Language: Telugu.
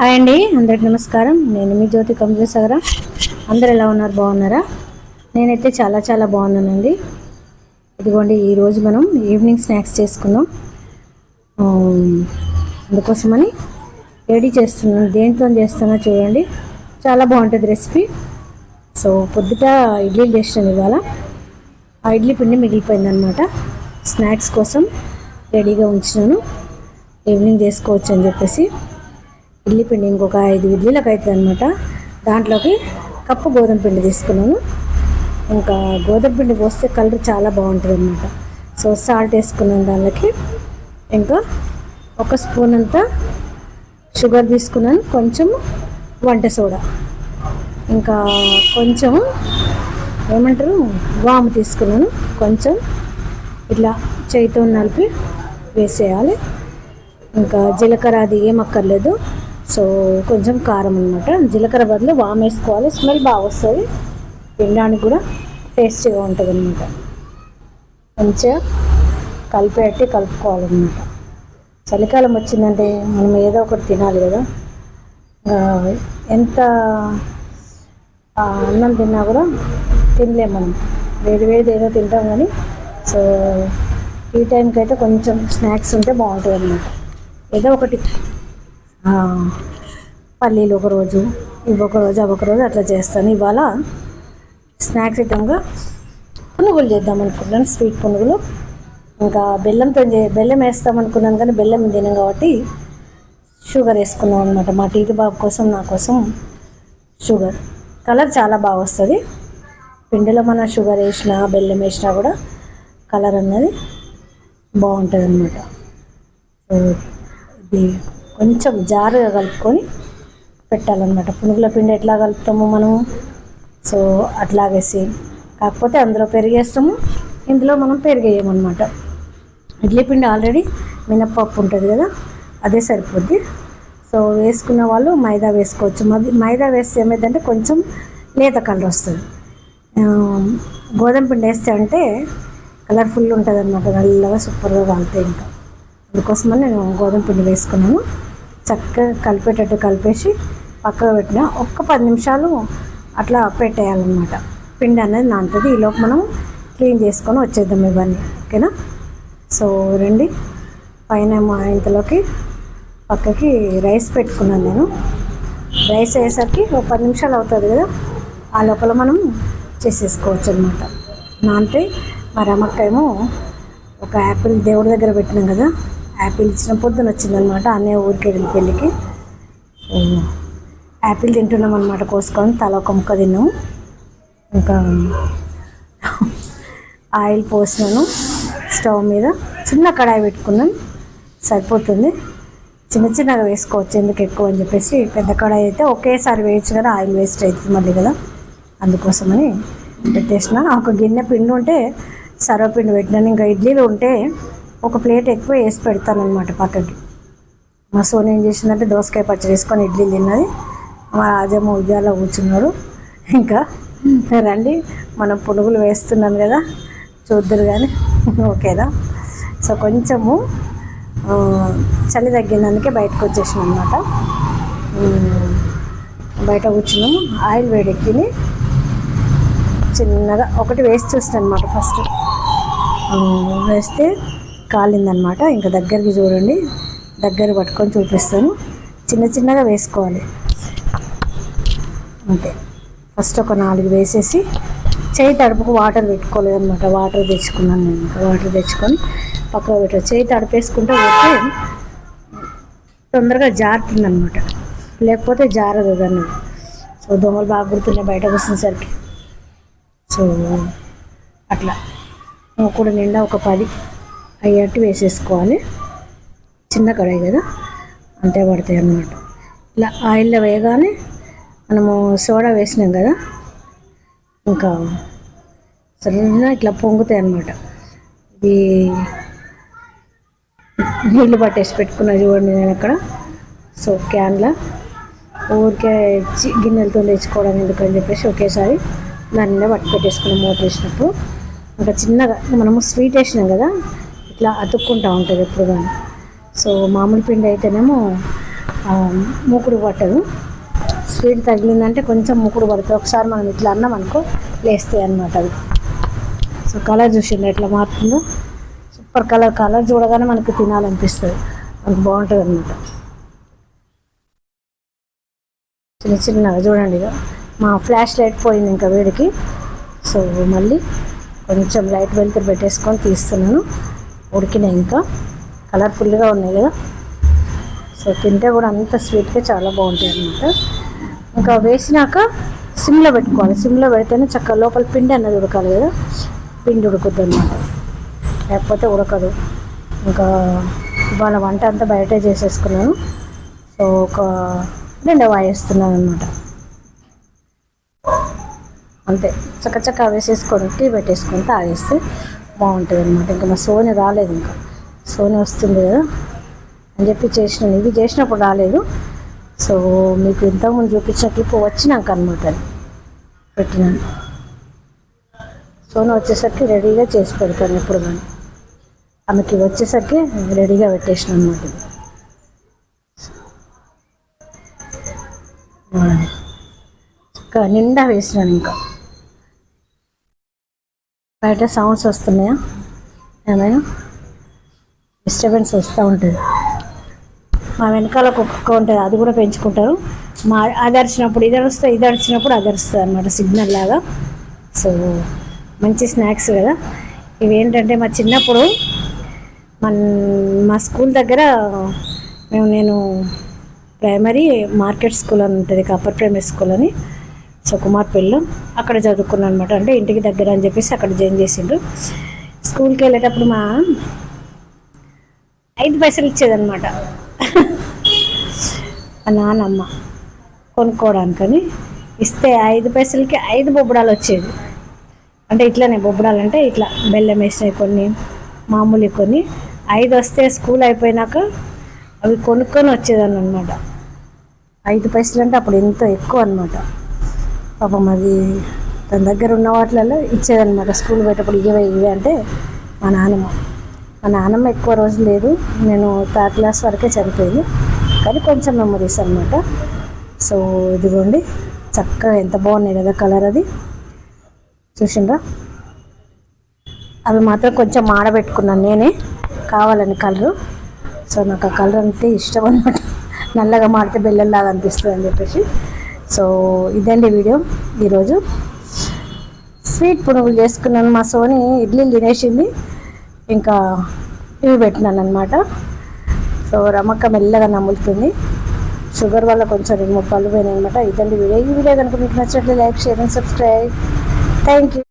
హాయ్ అండి అందరికి నమస్కారం. నేను మీ జ్యోతి కంజసాగర అందరు ఎలా ఉన్నారు? బాగున్నారా? నేనైతే చాలా చాలా బాగున్నానండి. ఇదిగోండి ఈరోజు మనం ఈవినింగ్ స్నాక్స్ చేసుకున్నాం అందుకోసమని రెడీ చేస్తున్నాను. దేంతో చేస్తున్నా చూడండి. చాలా బాగుంటుంది రెసిపీ. సో పొద్దుట ఇడ్లీలు చేసినాను ఇవాళ. ఆ ఇడ్లీ పిండి మిగిలిపోయిందనమాట స్నాక్స్ కోసం రెడీగా ఉంచినాను. ఈవినింగ్ చేసుకోవచ్చు అని చెప్పేసి. ఇడ్లీ పిండి ఇంకొక ఐదు ఇడ్లీలకు అవుతుంది అనమాట దాంట్లోకి కప్పు గోధుమ పిండి తీసుకున్నాను. ఇంకా గోధుమ పిండి పోస్తే కలర్ చాలా బాగుంటుంది అనమాట సో సాల్ట్ వేసుకున్నాను దానికి ఇంకా ఒక స్పూన్ అంతా షుగర్ తీసుకున్నాను. కొంచెం వంట సోడా. ఇంకా కొంచెం ఏమంటారు? వాము తీసుకున్నాను. కొంచెం ఇట్లా చేయితో నలిపి వేసేయాలి. ఇంకా జీలకర్ర అది ఏం అక్కర్లేదు. సో కొంచెం కారం అనమాట జీలకర్ర బదులు వామ్ వేసుకోవాలి. స్మెల్ బాగా వస్తుంది. తినడానికి కూడా టేస్టీగా ఉంటుంది అనమాట మంచిగా కలిపేట్టి కలుపుకోవాలన్నమాట. చలికాలం వచ్చిందంటే మనం ఏదో ఒకటి తినాలి కదా. ఎంత అన్నం తిన్నా కూడా తినలేము మనం. వేడి వేడి ఏదో తింటాం కానీ సో ఈ టైంకి అయితే కొంచెం స్నాక్స్ ఉంటే బాగుంటుంది అన్నమాట ఏదో ఒకటి పల్లీలు ఒకరోజు ఇవి ఒకరోజు అవి ఒకరోజు అట్లా చేస్తాను. ఇవాళ స్నాక్స్ ఐటమ్గా పునుగులు చేద్దాం అనుకుంటున్నాను స్వీట్ పునుగులు. ఇంకా బెల్లంతో బెల్లం వేస్తాం అనుకున్నాను కానీ బెల్లం తినం కాబట్టి షుగర్ వేసుకున్నాం అనమాట మా టీటీ బాబు కోసం నా కోసం షుగర్. కలర్ చాలా బాగా వస్తుంది. పిండిలో మన షుగర్ వేసినా బెల్లం వేసినా కూడా కలర్ అన్నది బాగుంటుంది అనమాట ఇది కొంచెం జారుగా కలుపుకొని పెట్టాలన్నమాట. పునుగుల పిండి ఎట్లా కలుపుతాము మనము? సో అట్లాగేసి. కాకపోతే అందులో పెరిగేస్తాము. ఇందులో మనం పెరిగేయమన్నమాట. ఇడ్లీ పిండి ఆల్రెడీ మినప్పప్పు ఉంటుంది కదా అదే సరిపోద్ది. సో వేసుకున్న వాళ్ళు మైదా వేసుకోవచ్చు. మైదా వేస్తే ఏమైందంటే కొంచెం లేత కలర్ వస్తుంది. గోధుమ పిండి వేస్తే అంటే కలర్ఫుల్ ఉంటుంది అనమాట నల్లగా సూపర్గా కాలుతాయి ఇంకా. అందుకోసమని నేను గోధుమ పిండి వేసుకున్నాను. చక్కగా కలిపేటట్టు కలిపేసి పక్కకు పెట్టిన ఒక్క పది నిమిషాలు అట్లా పెట్టేయాలన్నమాట. పిండి అనేది నాంతుంది. ఈలోపు మనం క్లీన్ చేసుకొని వచ్చేద్దాం ఇవన్నీ. ఓకేనా? సో రండి. పైన మా ఇంతలోకి పక్కకి రైస్ పెట్టుకున్నాను నేను. రైస్ అయ్యేసరికి ఒక పది నిమిషాలు అవుతుంది కదా? ఆ లోపల మనం చేసేసుకోవచ్చు అనమాట నాంతే మరి ఏమో ఒక యాపిల్ దేవుడి దగ్గర పెట్టినాం కదా? యాపిల్ ఇచ్చిన పొద్దున వచ్చిందనమాట అన్నయ్య ఊరికి వెళ్ళి పెళ్ళికి. యాపిల్ తింటున్నాం అనమాట కోసుకొని. తల ఒక ముక్క తిన్నాము ఇంకా ఆయిల్ పోసినాను స్టవ్ మీద. చిన్న కడాయి పెట్టుకున్నాను సరిపోతుంది. చిన్న చిన్నగా వేసుకోవచ్చు ఎందుకు ఎక్కువ అని చెప్పేసి. పెద్ద కడాయి అయితే ఒకేసారి వేయచ్చు కదా ఆయిల్ వేస్ట్ అవుతుంది మళ్ళీ కదా. అందుకోసమని పెట్టేసిన. ఒక గిన్నె పిండి ఉంటే సర్వపిండి పెట్టినాను. ఇంకా ఇడ్లీలు ఉంటే ఒక ప్లేట్ ఎక్కువ వేసి పెడతానమాట పక్కకి. మా సోని ఏం చేసిందంటే దోసకాయ పచ్చడి వేసుకొని ఇడ్లీ తిన్నది. మా రాజమ్మ ఉద్యాలో కూర్చున్నారు. ఇంకా రండి మనం పునుగులు వేస్తున్నాం కదా చూద్దరు కానీ ఓకేనా? సో కొంచెము చలి తగ్గినందుకే బయటకు వచ్చేసాం అనమాట బయట కూర్చున్నాము ఆయిల్ వేడెక్కిని చిన్నగా ఒకటి వేసి చూస్తాను అనమాట ఫస్ట్. వేస్తే కాలిందనమాట. ఇంకా దగ్గరికి చూడండి. దగ్గర పట్టుకొని చూపిస్తాను. చిన్న చిన్నగా వేసుకోవాలి. అంతే. ఫస్ట్ ఒక నాలుగు వేసేసి చేయి తడుపుకు వాటర్ పెట్టుకోలేదు అనమాట వాటర్ తెచ్చుకున్నాను నేను ఇంకా. వాటర్ తెచ్చుకొని పక్కన పెట్ట చేయి తడిపేసుకుంటే పోతే తొందరగా జారుతుంది అనమాట లేకపోతే జారదు దాన్ని. సో దోమలు బాగా గుర్తున్నాయి బయటకు వస్తున్నసరికి సో అట్లా. కూడా నిండా ఒక పది. అయ్యట్టు వేసేసుకోవాలి. చిన్న కడాయి కదా అంతే పడతాయి అన్నమాట. ఇలా ఆయిల్లో వేయగానే మనము సోడా వేసినాం కదా ఇంకా సరైన ఇట్లా పొంగుతాయి అన్నమాట. ఇది నీళ్ళు పట్టేసి పెట్టుకున్నా చూడండి నేను అక్కడ. సో క్యాన్లో ఊరికే గిన్నెలతో తెచ్చుకోవడం ఎందుకని చెప్పేసి ఒకేసారి దాన్ని పట్టు పెట్టేసుకున్నాం మూత వేసినప్పుడు. ఇంకా చిన్నగా మనము స్వీట్ వేసినాం కదా ఇట్లా అతుక్కుంటూ ఉంటుంది ఎప్పుడు కానీ సో మామూలు పిండి అయితేనేమో మూకుడు పట్టదు. స్వీట్ తగిలిందంటే కొంచెం మూకుడు పడుతుంది. ఒకసారి మనం ఇట్లా అన్నాం అనుకో లేస్తాయి అన్నమాట అది సో కలర్ చూసిండే ఎట్లా మారుతుందో. సూపర్ కలర్ కలర్ చూడగానే మనకు తినాలనిపిస్తుంది. మనకు బాగుంటుంది అనమాట చిన్న చిన్నగా చూడండి ఇక మా ఫ్లాష్ లైట్ పోయింది ఇంకా వేడికి. సో మళ్ళీ కొంచెం లైట్ వెలుతురు పెట్టేసుకొని తీస్తున్నాను. ఉడికినాయి ఇంకా. కలర్ఫుల్గా ఉన్నాయి కదా. సో తింటే కూడా అంత స్వీట్గా చాలా బాగుంటాయి అన్నమాట. ఇంకా వేసినాక సిమ్లో పెట్టుకోవాలి. సిమ్లో పెడితేనే చక్కగా లోపల పిండి అన్నది ఉడకాలి కదా. పిండి ఉడుకుద్ది అనమాట లేకపోతే ఉడకదు. ఇంకా ఇవాళ వంట అంతా బయటే చేసేసుకున్నాను. సో ఒక రెండవ వేస్తున్నాను అనమాట అంతే. చక్క చక్క వేసేసుకొని టీ పెట్టేసుకొని తాగేస్తే బాగుంటుంది అనమాట ఇంకా మా సోని రాలేదు ఇంకా. సోని వస్తుంది కదా అని చెప్పి చేసినాను ఇది చేసినప్పుడు రాలేదు. సో మీకు ఇంతకుముందు చూపించిన క్లిప్ వచ్చినాక అనమాట అది పెట్టినాను సోను వచ్చేసరికి రెడీగా చేసి పెడతాను ఎప్పుడు కానీ. ఆమెకి వచ్చేసరికి రెడీగా పెట్టేసిన అనమాట ఇది. చక్కగా నిండా వేసినాను ఇంకా. బయట సౌండ్స్ వస్తున్నాయా? ఏమైనా డిస్టర్బెన్స్ వస్తూ ఉంటుంది. మా వెనకాల కుక్క ఉంటుంది అది కూడా పెంచుకుంటారు. మా అది అరిచినప్పుడు ఇది అరుస్తుంది ఇది అరిచినప్పుడు అది అరుస్తుంది అనమాట సిగ్నల్ లాగా. సో మంచి స్నాక్స్ కదా. ఇవి ఏంటంటే మా చిన్నప్పుడు మన మా స్కూల్ దగ్గర మేము నేను ప్రైమరీ మార్కెట్ స్కూల్ అని ఉంటుంది అప్పర్ ప్రైమరీ స్కూల్ అని. సో కుమార్పల్లిలో అక్కడ చదువుకున్నాను అనమాట అంటే ఇంటికి దగ్గర అని చెప్పేసి అక్కడ జాయిన్ చేసిండ్రు. స్కూల్కి వెళ్ళేటప్పుడు మా ఐదు పైసలు ఇచ్చేదనమాట మా నాన్నమ్మ కొనుక్కోవడానికని ఇస్తే ఐదు పైసలకి ఐదు బొబ్బడాలు వచ్చేది అంటే ఇట్లానే బొబ్బడాలు అంటే ఇట్లా బెల్లం వేసినవి కొన్ని మామూలు కొన్ని. ఐదు వస్తే స్కూల్ అయిపోయినాక అవి కొనుక్కొని వచ్చేదాన్ని అనమాట ఐదు పైసలు అంటే అప్పుడు ఎంతో ఎక్కువ అనమాట పాపం అది తన దగ్గర ఉన్న వాటిలలో ఇచ్చేదన్నమాట. స్కూల్ పోయేటప్పుడు ఇవే ఇవే అంటే మా నాన్నమ్మ. మా నాన్నమ్మ ఎక్కువ రోజు లేదు. నేను థర్డ్ క్లాస్ వరకే చనిపోయింది. కానీ కొంచెం మెమరీస్ అనమాట సో ఇదిగోండి చక్కగా ఎంత బాగున్నాయి కదా కలర్ అది. చూసిండ్రా? అవి మాత్రం కొంచెం మాడబెట్టుకున్నాను నేనే. కావాలని కలరు. సో నాకు ఆ కలర్ అంటే ఇష్టం అనమాట నల్లగా మాడితే బెల్లంలాగా అనిపిస్తుంది అని చెప్పేసి. సో ఇదండి వీడియో ఈరోజు. స్వీట్ పునుగులు చేసుకున్నాను. మా సోని ఇడ్లీలు తినేసింది. ఇంకా ఇవి పెట్టినాను అనమాట సో రమక్క మెల్లగా నమ్ములుతుంది షుగర్ వల్ల కొంచెం రెండు మూడు పళ్ళు పోయినాయి అనమాట ఇదండి వీడియో. ఈ వీడియో కనుక మీకు నచ్చినట్లు like share and subscribe. Thank you